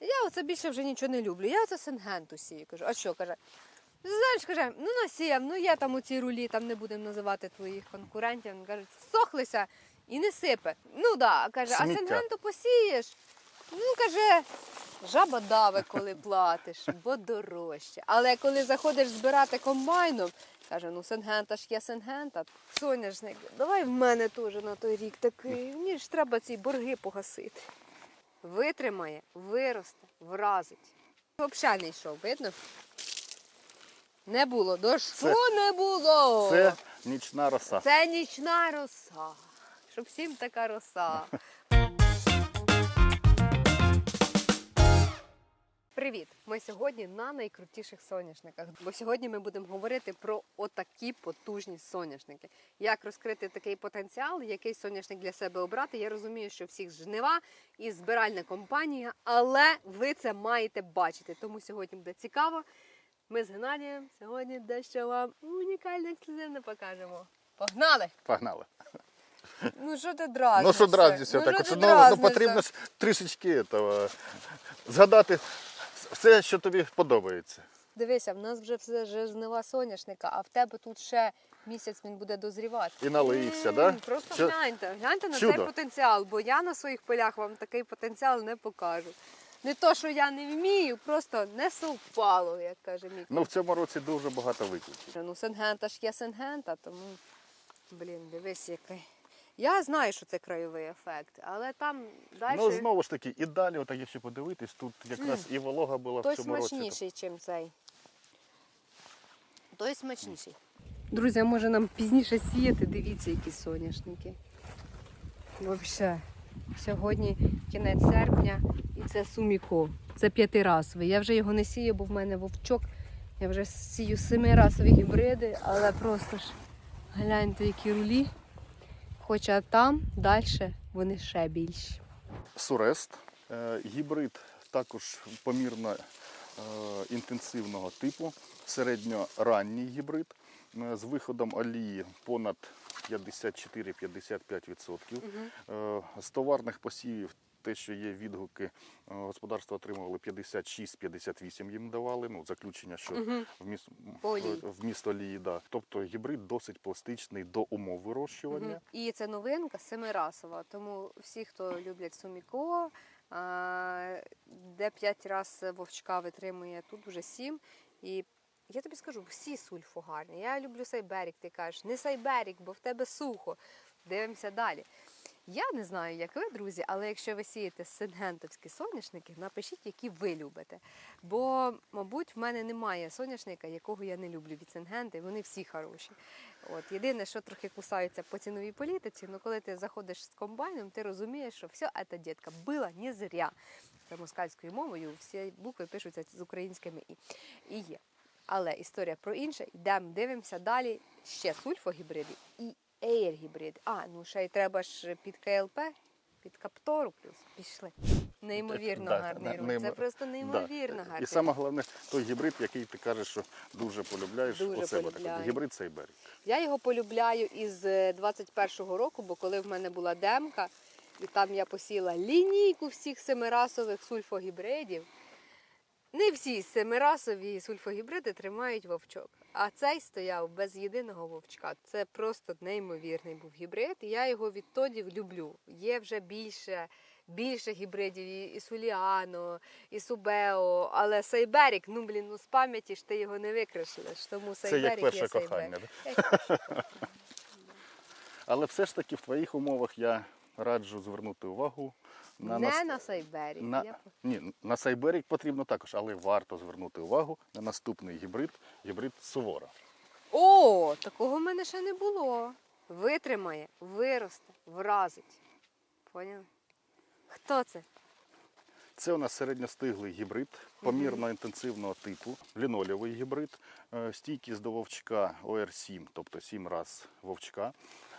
Я оце більше вже нічого не люблю. Я оце сингенту сію. Кажу, а що каже? Знаєш, каже, ну насіяв, ну є там у цій рулі, там не будемо називати твоїх конкурентів. Він каже, всохлися і не сипе. Ну да, каже, а Сміття. сингенту посієш. Ну, каже, жаба даве, коли платиш, бо дорожче. Але коли заходиш збирати комбайном, каже, ну сингента ж є сингента, соняшник, давай в мене теж на той рік такий. Мені ж треба ці борги погасити. Витримає, виросте, вразить. Взагалі не йшов, видно? Не було, дощу Це- не було. Це нічна роса. Це нічна роса. Щоб всім така роса. Привіт! Ми сьогодні на найкрутіших соняшниках. Бо сьогодні ми будемо говорити про отакі потужні соняшники. Як розкрити такий потенціал, який соняшник для себе обрати. Я розумію, що всіх жнива і збиральна компанія, але ви це маєте бачити. Тому сьогодні буде цікаво. Ми з Геннадієм сьогодні дещо вам унікальне ексклюзивне покажемо. Погнали! Погнали. Ну що ти дразнишся? Ну що дразнюся, Ну, так ну, потрібно трішечки этого, згадати все, що тобі подобається. Дивися, в нас вже все вже жнива соняшника, а в тебе тут ще місяць він буде дозрівати. І налився, да? Просто Що- гляньте, гляньте на Чудо. цей потенціал, бо я на своїх полях вам такий потенціал не покажу. Не то, що я не вмію, просто не совпало, як каже мій. Ну в цьому році дуже багато викликів. Ну, сингента ж є сингента, тому, блін, дивись який. Я знаю, що це краєвий ефект, але там далі Ну знову ж таки, і далі, отак, якщо подивитись, тут якраз і волога була той в цьому році. смачніший, ніж цей. Той смачніший. Друзі, а може нам пізніше сіяти, дивіться, які соняшники. Взагалі, сьогодні кінець серпня і це суміко. Це п'ятирасовий. Я вже його не сію, бо в мене вовчок. Я вже сію семирасові гібриди, але просто ж гляньте, які рулі. Хоча там далі вони ще більші. Сурест, е, гібрид також помірно е, інтенсивного типу, середньоранній гібрид е, з виходом олії понад 54-55%. Угу. З товарних посівів те, що є відгуки, е, господарства отримували 56-58 їм давали. Ну, заключення, що Мгм. вміст, По олії. вміст олії, да. Тобто гібрид досить пластичний до умов вирощування. Мгм. І це новинка семирасова. Тому всі, хто люблять суміко, де п'ять разів вовчка витримує, тут вже сім. І я тобі скажу, всі сульфо гарні. Я люблю сайберік, ти кажеш, не сайберік, бо в тебе сухо. Дивимося далі. Я не знаю, як ви, друзі, але якщо ви сієте сингентовські соняшники, напишіть, які ви любите. Бо, мабуть, в мене немає соняшника, якого я не люблю від сингенти, вони всі хороші. От єдине, що трохи кусаються по ціновій політиці, але коли ти заходиш з комбайном, ти розумієш, що все це, дітка, було не зря. Це москальською мовою, всі букви пишуться з українськими і. І є. Але історія про інше. Йдемо, дивимося далі. Ще сульфогібриди і ейр-гібриди. А, ну ще й треба ж під КЛП, під каптору плюс. Пішли. Неймовірно Да, гарний не- руль. неймо- Це просто неймовірно Да. гарний. І саме головне, той гібрид, який ти кажеш, що дуже полюбляєш Дуже себе. Полюбляю. гібрид Сайберік. Я його полюбляю із е, 21-го року, бо коли в мене була демка, і там я посіла лінійку всіх семирасових сульфогібридів. Не всі семирасові сульфогібриди тримають вовчок. А цей стояв без єдиного вовчка. Це просто неймовірний був гібрид. І я його відтоді люблю. Є вже більше, більше гібридів, і, Суліано, і Субео. Але Сайберік, ну блін, ну з пам'яті ж ти його не викришиш. Тому Це Сайберік як перше є Сайберік. кохання. Да? Кохання. Але все ж таки в твоїх умовах я раджу звернути увагу на, Не нас- на Сайбері. на... Я... Ні, на Сайберік потрібно також, але варто звернути увагу на наступний гібрид, гібрид Сувора. О, такого в мене ще не було. Витримає, виросте, вразить. Поняли? Хто це? Це у нас середньостиглий гібрид, помірно інтенсивного типу, лінолєвий гібрид, е, стійкість до вовчка ОР7, тобто 7 раз вовчка,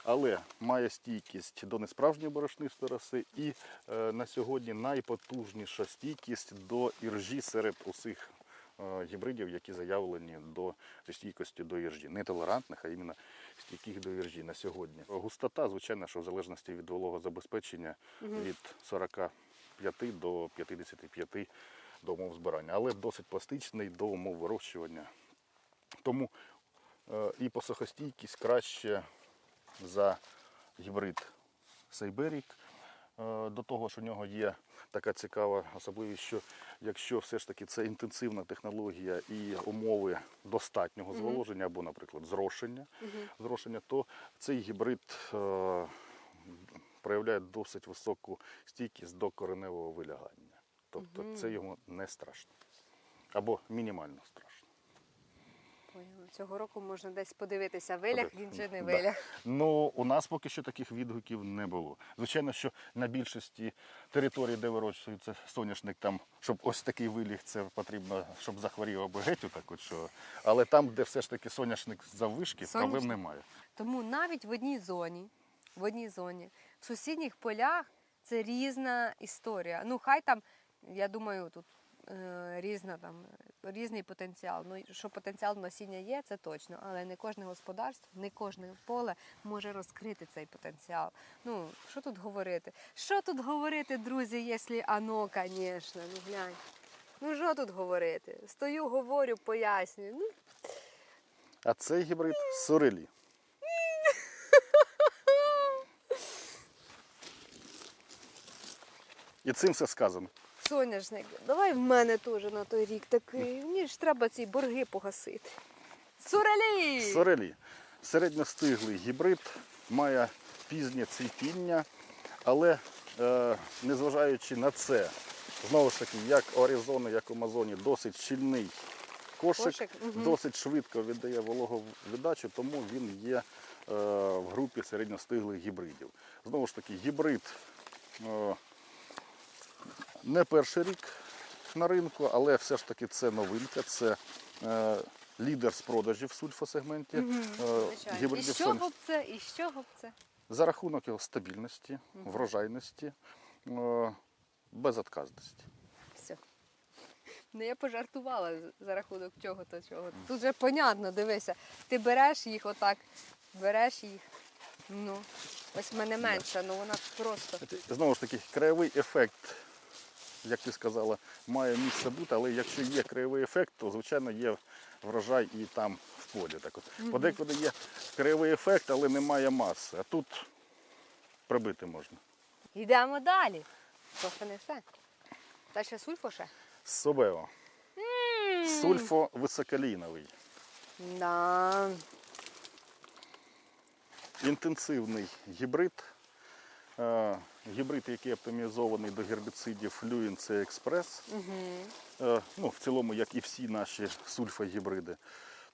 але має стійкість до несправжньої борошнистої роси і е, на сьогодні найпотужніша стійкість до іржі серед усіх е, гібридів, які заявлені до стійкості до іржі. Не толерантних, а іменно стійких до іржі на сьогодні. Густота, звичайно, що в залежності від вологозабезпечення від 45 до 55 до умов збирання, але досить пластичний до умов вирощування. Тому е, і посухостійкість краще за гібрид Сайберік. Е, До того ж, у нього є така цікава особливість, що якщо все ж таки це інтенсивна технологія і умови достатнього зволоження або, наприклад, зрошення, зрошення то цей гібрид е, проявляє досить високу стійкість до кореневого вилягання. Тобто це йому не страшно. Або мінімально страшно. Поняла. Цього року можна десь подивитися, вилях він чи не Да. Ну, у нас поки що таких відгуків не було. Звичайно, що на більшості територій, де вирощується соняшник, там, щоб ось такий виліг, це потрібно, щоб захворів або геть, так от що. Але там, де все ж таки соняшник заввишки, проблем Соняшник. немає. Тому навіть в одній зоні, в одній зоні, в сусідніх полях це різна історія. Ну, хай там, я думаю, тут різна там, е, різний потенціал. Ну, що потенціал насіння є, це точно. Але не кожне господарство, не кожне поле може розкрити цей потенціал. Ну, що тут говорити? Що тут говорити, друзі, якщо ано, звісно, ну глянь. Ну що тут говорити? Стою, говорю, пояснюю. Ну, А цей гібрид сорелі. І цим все сказано. Соняшник, давай в мене теж на той рік такий. Мені ж треба ці борги погасити. Сурелі! Сорелі. Середньостиглий гібрид, має пізнє цвітіння, але е, незважаючи на це, знову ж таки, як у Аризони, як у Амазоні, досить щільний кошик, Кошик, мгм. досить швидко віддає вологовіддачу, тому він є е, в групі середньостиглих гібридів. Знову ж таки, гібрид е, не перший рік на ринку, але все ж таки це новинка, це е, лідер з продажів в сульфосегменті. е, І з чого б це? І з чого б це? За рахунок його стабільності, врожайності, е, безотказності. Все. Ну я пожартувала за рахунок чого то чого. Тут же понятно, дивися. Ти береш їх отак, береш їх. Ну, ось в мене менша, ну вона просто. Знову ж таки, краєвий ефект, як ти сказала, має місце бути, але якщо є краєвий ефект, то звичайно є врожай і там в полі. Так от. Подекуди є краєвий ефект, але немає маси. А тут прибити можна. Йдемо далі. Трохи не все. Та ще сульфо ще? Собео. Сульфо високоліновий. Да. Інтенсивний гібрид. Е, Гібрид, який оптимізований до гербіцидів Fluence це експрес, Ну, в цілому, як і всі наші сульфогібриди.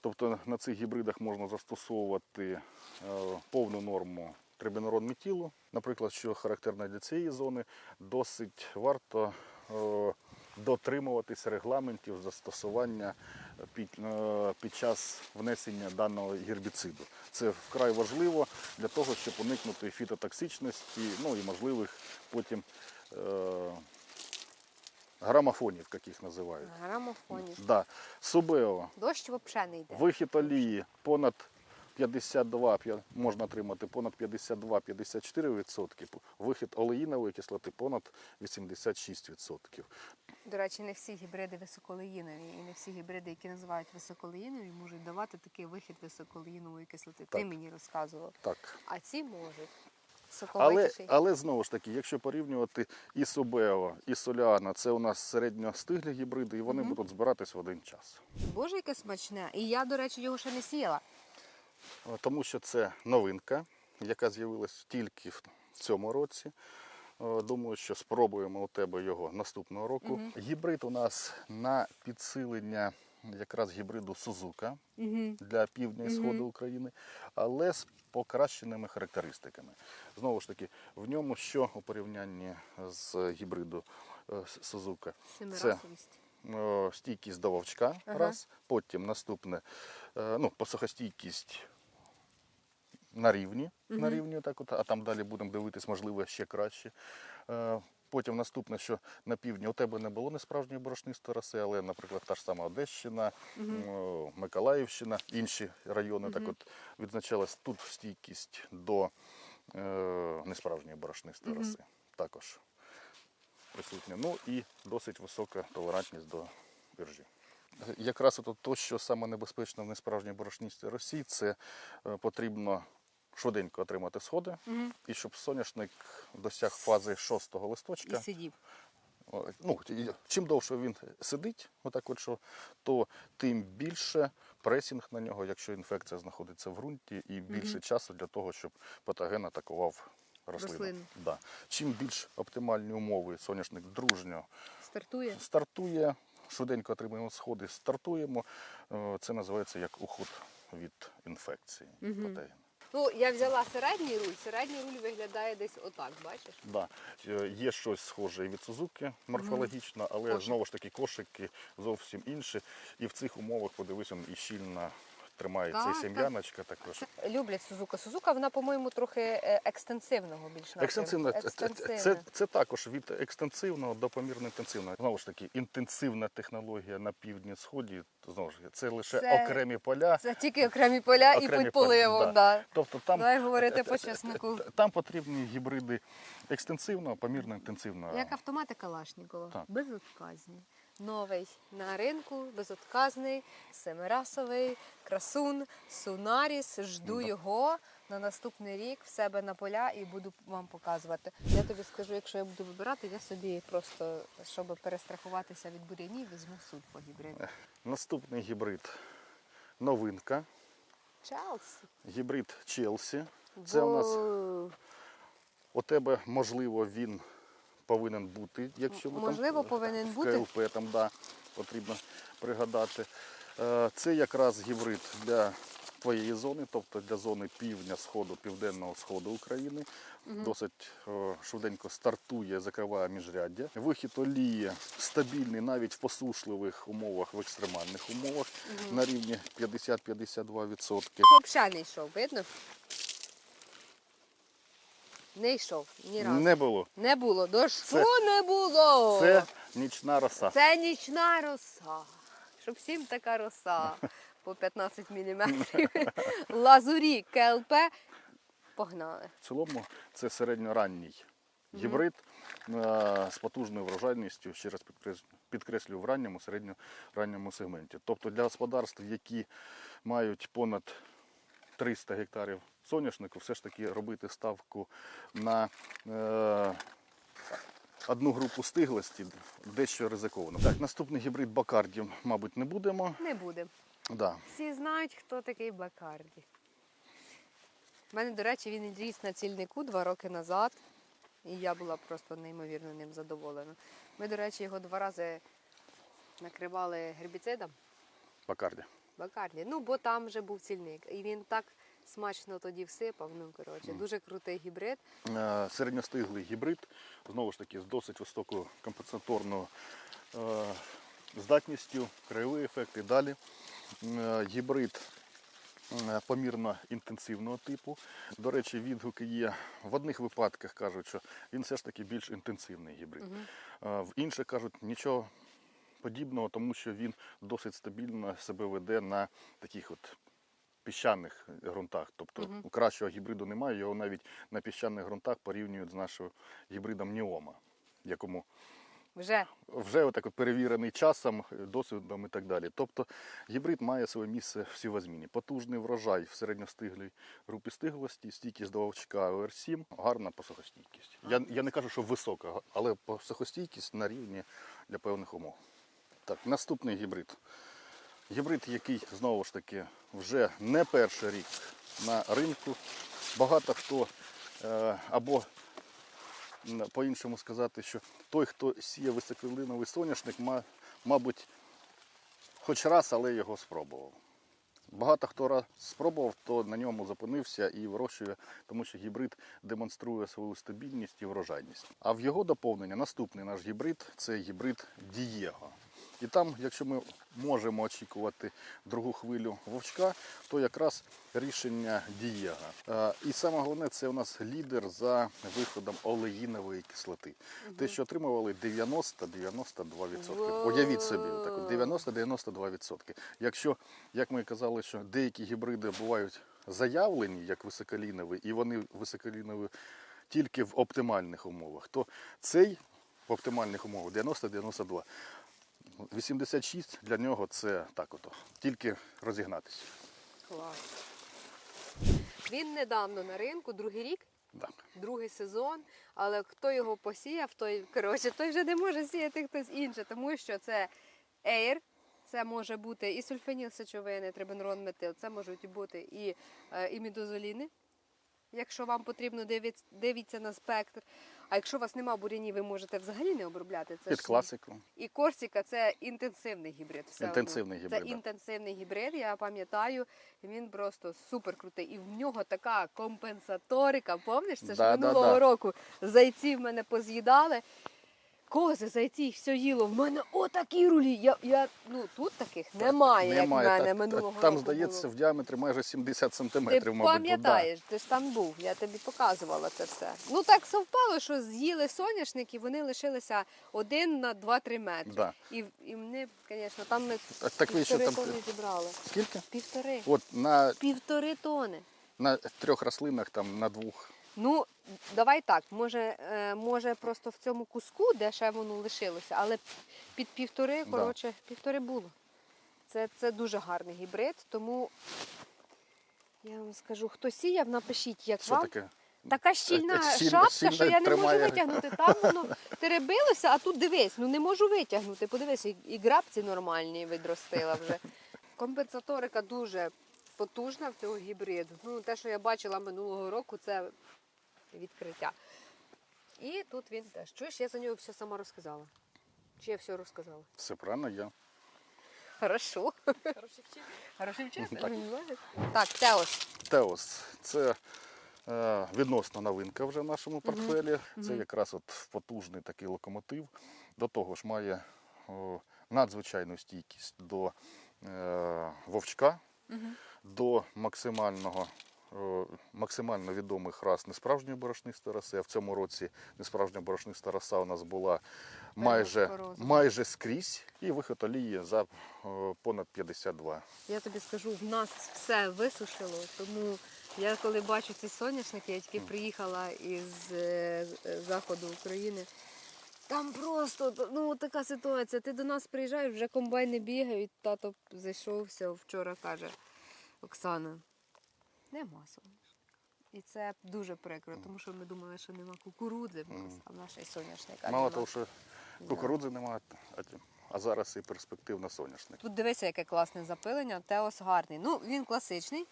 Тобто на цих гібридах можна застосовувати е, повну норму трибенурон метілу. Наприклад, що характерно для цієї зони, досить варто дотримуватися регламентів застосування під, е, під час внесення даного гербіциду. Це вкрай важливо для того, щоб уникнути фітотоксичності, ну і можливих потім е, грамофонів, як їх називають. Грамофонів. Да. Субео. Дощ взагалі не йде. Вихід олії понад 52, п'я- можна отримати понад 52-54%. Вихід олеїнової кислоти понад 86%. До речі, не всі гібриди високолеїнові, і не всі гібриди, які називають високолеїнові, можуть давати такий вихід високолеїнової кислоти. Ти мені розказував. Так. А ці можуть. Але, але знову ж таки, якщо порівнювати і Субео, і Соліана, це у нас середньостиглі гібриди, і вони будуть збиратись в один час. Боже, яке смачне. І я, до речі, його ще не сіяла. Е, Тому що це новинка, яка з'явилась тільки в цьому році. Е, Думаю, що спробуємо у тебе його наступного року. Гібрид у нас на підсилення якраз гібриду Сузука Угу. для півдня і сходу України, але з покращеними характеристиками. Знову ж таки, в ньому що у порівнянні з гібриду е, Сузука? Це стійкість до вовчка, Ага. раз. Потім наступне ну, посухостійкість на рівні, на рівні так от, а там далі будемо дивитись, можливо, ще краще. Е, Потім наступне, що на півдні у тебе не було несправжньої борошнистої роси, але, наприклад, та ж сама Одещина, м, Миколаївщина, інші райони так от відзначалась тут стійкість до е, несправжньої борошнистої роси. Також. присутня. Ну і досить висока толерантність до іржі. Якраз от то, що саме небезпечно в несправжній борошністій Росії, це е, потрібно швиденько отримати сходи, і щоб соняшник досяг фази шостого листочка. І сидів. Ну, чим довше він сидить, отак от що, то тим більше пресінг на нього, якщо інфекція знаходиться в ґрунті, і більше часу для того, щоб патоген атакував рослину. Рослину. Да. Чим більш оптимальні умови, соняшник дружньо Стартує. стартує, швиденько отримуємо сходи, стартуємо. Е, Це називається як уход від інфекції. патогену. Ну, я взяла середній руль. Середній руль виглядає десь отак, бачиш? Да. Е, Є щось схоже і від Сузуки морфологічно, але Кошик. знову ж таки кошики зовсім інші. І в цих умовах, подивись, он і щільно тримається Так, і сем'яночка також. Люблять Сузука. Сузука, вона, по-моєму, трохи е, екстенсивного більш це, Екстенсивна. це, це також від екстенсивного до помірно інтенсивного. Знову ж таки, інтенсивна технологія на півдні сході, знову ж таки, це лише Це- окремі поля. Це тільки окремі поля і Окремі поля, поливом. да. Да. Тобто там, Давай говорити по чеснику. там потрібні гібриди екстенсивного, помірно інтенсивного. Як автомати Калашнікова. Так. Безотказні. Новий на ринку, безотказний, семирасовий, красун, сунаріс. Жду його на наступний рік в себе на поля і буду вам показувати. Я тобі скажу, якщо я буду вибирати, я собі просто, щоб перестрахуватися від бур'янів, візьму суд по гібриду. Наступний гібрид новинка. Челсі. Гібрид Челсі. Це у нас у тебе можливо він повинен бути, якщо ви Можливо, там, повинен в бути. КЛП там да, потрібно пригадати. Е, Це якраз гібрид для твоєї зони, тобто для зони півдня, сходу, південного сходу України. Досить е, швиденько стартує, закриває міжряддя. Вихід олії стабільний навіть в посушливих умовах, в екстремальних умовах на рівні 50-52%. Взагалі не йшов, видно? Не йшов ні разу. Не було. Не було. Дощу Це- не було. Це нічна роса. Це нічна роса. Щоб всім така роса по 15 мм. Лазурі, КЛП. Погнали. В цілому це середньоранній гібрид е, з потужною врожайністю, ще раз підкреслюю, в ранньому, середньоранньому сегменті. Тобто для господарств, які мають понад 300 гектарів соняшнику, все ж таки робити ставку на е, одну групу стиглості дещо ризиковано. Так, наступний гібрид Бакарді, мабуть, не будемо. Не будемо. Да. Всі знають, хто такий Бакарді. У мене, до речі, він ріс на цільнику два роки назад, і я була просто неймовірно ним задоволена. Ми, до речі, його два рази накривали гербіцидом. Бакарді. Бакарді. Ну, бо там вже був цільник. І він так смачно тоді всипав. Ну, коротше, дуже крутий гібрид. Е, середньостиглий гібрид, знову ж таки, з досить високою компенсаторною е, здатністю, краєвий ефект і далі. Е, Гібрид помірно інтенсивного типу. До речі, відгуки є в одних випадках кажуть, що він все ж таки більш інтенсивний гібрид. В інших кажуть, нічого подібного, тому що він досить стабільно себе веде на таких от піщаних ґрунтах. Тобто у кращого гібриду немає, його навіть на піщаних ґрунтах порівнюють з нашим гібридом Ніома, якому Вже вже отак перевірений часом, досвідом і так далі. Тобто гібрид має своє місце в сівозміні. Потужний врожай в середньостиглій групі стиглості, стійкість до вовчка ОР7, гарна посухостійкість. Я, я не кажу, що висока, але посухостійкість на рівні для певних умов. Так, наступний гібрид. Гібрид, який знову ж таки вже не перший рік на ринку. Багато хто е, або по-іншому сказати, що той, хто сіє високолиновий соняшник, мабуть, хоч раз, але його спробував. Багато хто раз спробував, то на ньому зупинився і вирощує, тому що гібрид демонструє свою стабільність і врожайність. А в його доповнення наступний наш гібрид це гібрид Дієго. І там, якщо ми можемо очікувати другу хвилю вовчка, то якраз рішення Дієга. Е, І саме головне, це у нас лідер за виходом олеїнової кислоти. Те, що отримували 90-92%. Уявіть собі, так 90-92%. Якщо, як ми казали, що деякі гібриди бувають заявлені як високолінові, і вони високолінові тільки в оптимальних умовах, то цей в оптимальних умовах 90-92. 86 для нього це так ото, тільки розігнатися. Клас. Він недавно на ринку, другий рік, Да. другий сезон, але хто його посіяв, той, коротше, той вже не може сіяти хтось інший, тому що це Air, це може бути і сульфаніл сечовини, трибенрон метил, це можуть бути і е, імідозоліни. Якщо вам потрібно дивіться, дивіться на спектр. А якщо у вас нема бурянів, ви можете взагалі не обробляти. Це Під класику. і Корсіка це інтенсивний гібрид. Все Інтенсивний одно. гібрид, Це інтенсивний гібрид, я пам'ятаю, він просто супер крутий. І в нього така компенсаторика. Помниш, це ж Да, да, минулого да. року зайці в мене поз'їдали. Кози, зайці, все їло. В мене отакі рулі. Я, я, ну, тут таких немає, як в мене Так, минулого там, року. здається, в діаметрі майже 70 Ти сантиметрів, мабуть. пам'ятаєш, ти ж там був, я тобі показувала це все. Ну так совпало, що з'їли соняшники, вони лишилися один на 2-3 метри. Да. І, і вони, звісно, там ми Так, так ви півтори там- тони зібрали. Скільки? Півтори. От на, Півтори тони. на трьох рослинах, там на двох. Ну, давай так, може, е, може просто в цьому куску, де ще воно лишилося, але під півтори, Да. коротше, півтори було. Це, це дуже гарний гібрид, тому я вам скажу, хто сіяв, напишіть, як Що вам. таке? Така щільна Е, шапка, щільно що я не тримає. можу витягнути. Там воно теребилося, а тут дивись, ну не можу витягнути. Подивись, і, і грабці нормальні відростила вже. Компенсаторика дуже потужна в цього гібриду. Ну, те, що я бачила минулого року, це відкриття. І тут він теж. Чуєш, я за нього все сама розказала. Чи я все розказала? Все правильно, я. Хорошо. Хороший вчитель. Хороший вчитель. Так. Так, Теос. Теос це е, відносно новинка вже в нашому портфелі. Це якраз от потужний такий локомотив. До того ж має о, надзвичайну стійкість до е, вовчка, до максимального. О, Максимально відомих рас несправжньої борошнистої роси. А в цьому році несправжня борошниста роса у нас була майже, майже скрізь, і виход олії за понад 52. Я тобі скажу, в нас все висушило, тому я коли бачу ці соняшники, я тільки приїхала із е, заходу України. Там просто ну, така ситуація. Ти до нас приїжджаєш, вже комбайни бігають, тато зайшовся вчора, каже Оксана, нема соняшника. І це дуже прикро, тому що ми думали, що нема кукурудзи, в нас, а в нашій соняшника. Мало того, що кукурудзи немає, а, зараз і перспективно соняшник. Тут дивися, яке класне запилення. Теос гарний. Ну, він класичний.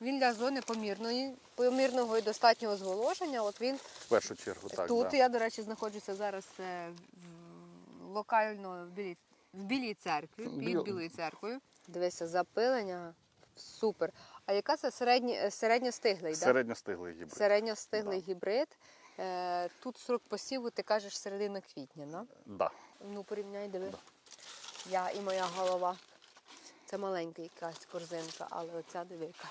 Він для зони помірної, помірного і достатнього зволоження. От він В першу чергу, так. тут. да. Я, до речі, знаходжуся зараз е, локально в білій, в білій церкві, під Біл- білою церквою. Дивися, запилення супер. А яка це середні, е, середньостиглий? Да? Середньостиглий гібрид. Середньостиглий гібрид. Е, тут срок посіву, ти кажеш, середина квітня, да? Да. Ну, порівняй, диви. Я і моя голова. Це маленька якась корзинка, але оця дивика.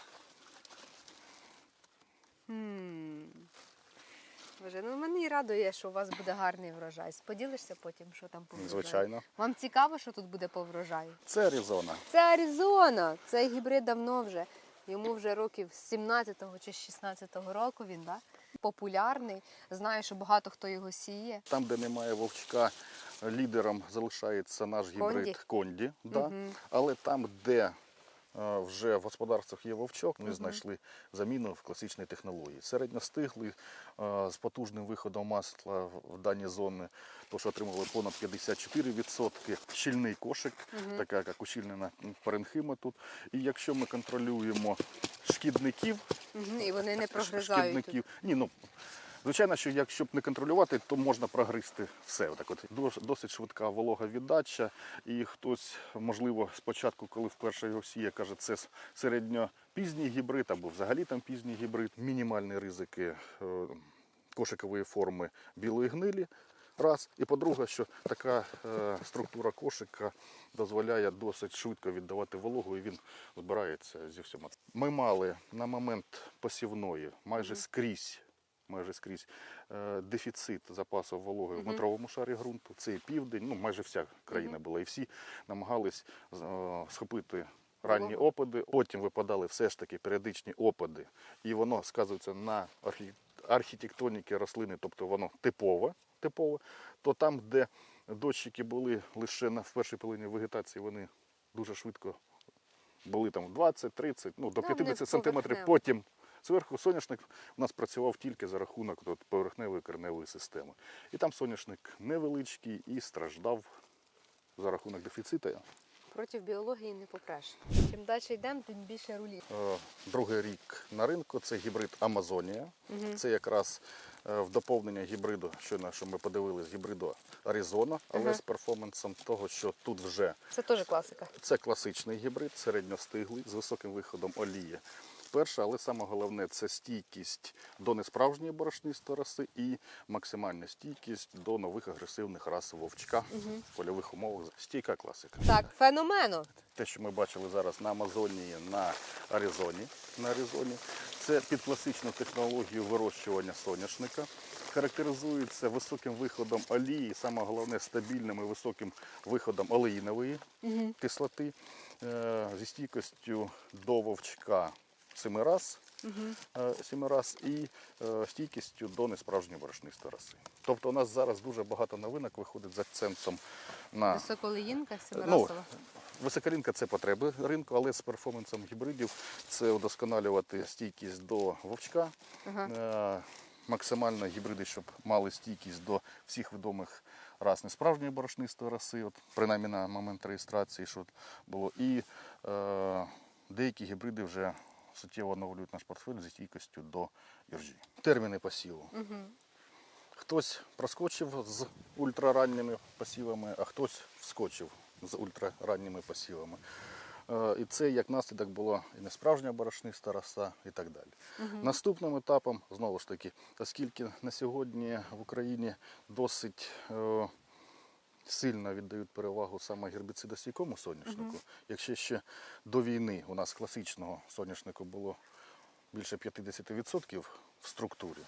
Боже, ну мені радує, що у вас буде гарний врожай. Споділишся потім, що там по врожаю? Звичайно. Вам цікаво, що тут буде по врожаю? Це Аризона. Це Аризона. Цей гібрид давно вже. Йому вже років з 17-го чи з 16-го року він да? популярний. Знаю, що багато хто його сіє. Там, де немає вовчка, лідером залишається наш гібрид Конді? Конді. да. Угу. Але там, де вже в господарствах є вовчок, ми знайшли заміну в класичній технології. Середньостиглий з потужним виходом масла в- дані зони, то що отримали понад 54%. Щільний кошик, така як ущільнена паренхима тут. І якщо ми контролюємо шкідників, І вони не прогризають. шкідників. Ні, ну звичайно, що якщо б не контролювати, то можна прогризти все. Отак от досить швидка волога віддача. І хтось, можливо, спочатку, коли вперше його сіє, каже, це середньопізній гібрид або взагалі там пізній гібрид, мінімальні ризики е, кошикової форми білої гнилі. Раз. І по-друге, що така е, структура кошика дозволяє досить швидко віддавати вологу, і він збирається зі всіма. Ми мали на момент посівної майже скрізь, майже скрізь е, дефіцит запасу вологи в метровому шарі ґрунту. Це і південь, ну майже вся країна була, і всі намагались е, схопити. Ранні опади, потім випадали все ж таки періодичні опади, і воно сказується на архі- архітектоніки рослини, тобто воно типове, типове, то там, де дощики були лише на першій половині вегетації, вони дуже швидко були там 20-30, ну до Там, 50 сантиметрів. Потім зверху соняшник у нас працював тільки за рахунок от, поверхневої кореневої системи. І там соняшник невеличкий і страждав за рахунок дефіциту. Проти біології не попреш. Чим далі йдемо, тим більше рулів. Е, Другий рік на ринку це гібрид Амазонія. Це якраз е, в доповнення гібриду, щойно, що ми подивились, гібриду Аризона, але Ага. з перформансом того, що тут вже Це теж класика. це класичний гібрид, середньостиглий, з високим виходом олії. Перше, але саме головне це стійкість до несправжньої борошнистої раси і максимальна стійкість до нових агресивних рас вовчка в польових умовах. Стійка класика. Так, феномено. Те, що ми бачили зараз на Амазонії, на Аризоні, на Аризоні, це під класичну технологію вирощування соняшника. Характеризується високим виходом олії, саме головне стабільним і високим виходом олеїнової кислоти, е, зі стійкістю до вовчка семи раз, семи раз і е, стійкістю до несправжньої борошнистої раси. Тобто у нас зараз дуже багато новинок виходить з акцентом на Високолеїнка, Ну, семирасова. Високорінка це потреби ринку, але з перформансом гібридів це удосконалювати стійкість до вовчка, Ага. е, максимально гібриди, щоб мали стійкість до всіх відомих рас несправжньої борошнистої раси, от, принаймні на момент реєстрації, що було. І е, деякі гібриди вже суттєво оновлюють наш портфель зі стійкістю до іржі. Терміни посіву. Хтось проскочив з ультраранніми посівами, а хтось вскочив з ультраранніми посівами. Е, І це як наслідок була і несправжня борошниста роса і так далі. Наступним етапом, знову ж таки, оскільки на сьогодні в Україні досить е, сильно віддають перевагу саме гербіцидостійкому соняшнику, якщо ще до війни у нас класичного соняшнику було більше 50% в структурі,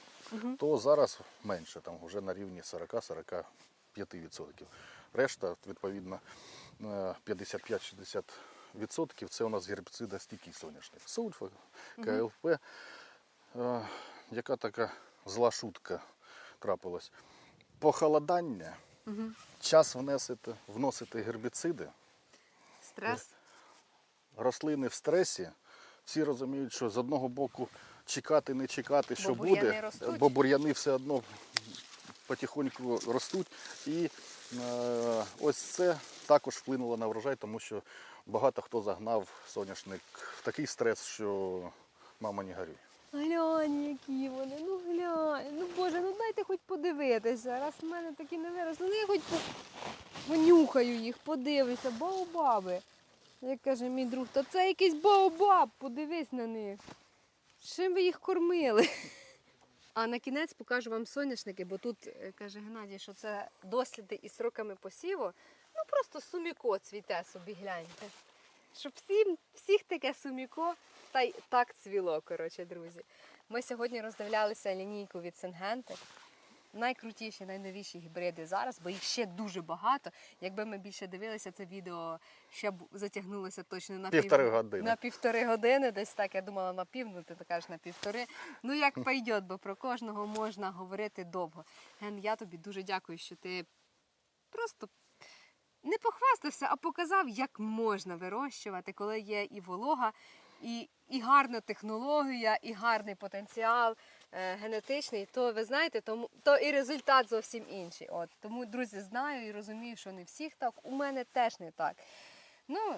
то зараз менше, там вже на рівні 40-45%. Решта, відповідно, е, 55-60% це у нас гербіцидостійкий соняшник. Сульфа, КЛП. Е, Яка така зла шутка трапилась? Похолодання, час внесити, вносити гербіциди, Стрес. рослини в стресі, всі розуміють, що з одного боку чекати, не чекати, що бур'яни буде, бо бур'яни все одно потихоньку ростуть. І е, ось це також вплинуло на врожай, тому що багато хто загнав соняшник в такий стрес, що мама не горюй. Глянь, які вони, ну глянь, ну боже, ну дайте хоч подивитися. Раз в мене такі не виросли, ну я хоч по- понюхаю їх, подивлюся, баобаби. Як каже мій друг, то це якийсь баобаб, подивись на них. Чим ви їх кормили? А на кінець покажу вам соняшники, бо тут е, каже Геннадій, що це досліди із сроками посіву. Ну просто суміко цвіте собі, гляньте. Щоб всім, всіх таке суміко та й так цвіло, коротше, друзі. Ми сьогодні роздивлялися лінійку від Сингенти. Найкрутіші, найновіші гібриди зараз, бо їх ще дуже багато. Якби ми більше дивилися це відео, ще б затягнулося точно на Півтори пів... години. На півтори години, десь так. Я думала на пів, ну ти кажеш на півтори. Ну як пойдет, бо про кожного можна говорити довго. Ген, я тобі дуже дякую, що ти просто не похвастався, а показав, як можна вирощувати, коли є і волога, і, і гарна технологія, і гарний потенціал е, генетичний, то ви знаєте, тому то і результат зовсім інший. От тому, друзі, знаю і розумію, що не всіх так. У мене теж не так. Ну,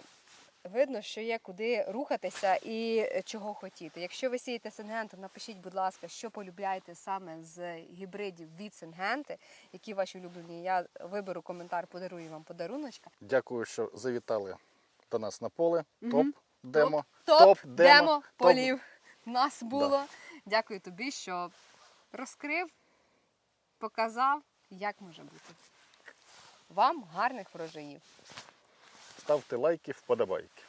видно, що є куди рухатися і чого хотіти. Якщо ви сієте сингенту, напишіть, будь ласка, що полюбляєте саме з гібридів від сингенти, які ваші улюблені. Я виберу коментар, подарую вам подаруночка. Дякую, що завітали до нас на поле. Мгм. Топ, демо. Топ, демо, демо, полів. Нас було. Дякую тобі, що розкрив, показав, як може бути. Вам гарних врожаїв. Ставте лайки, вподобайки.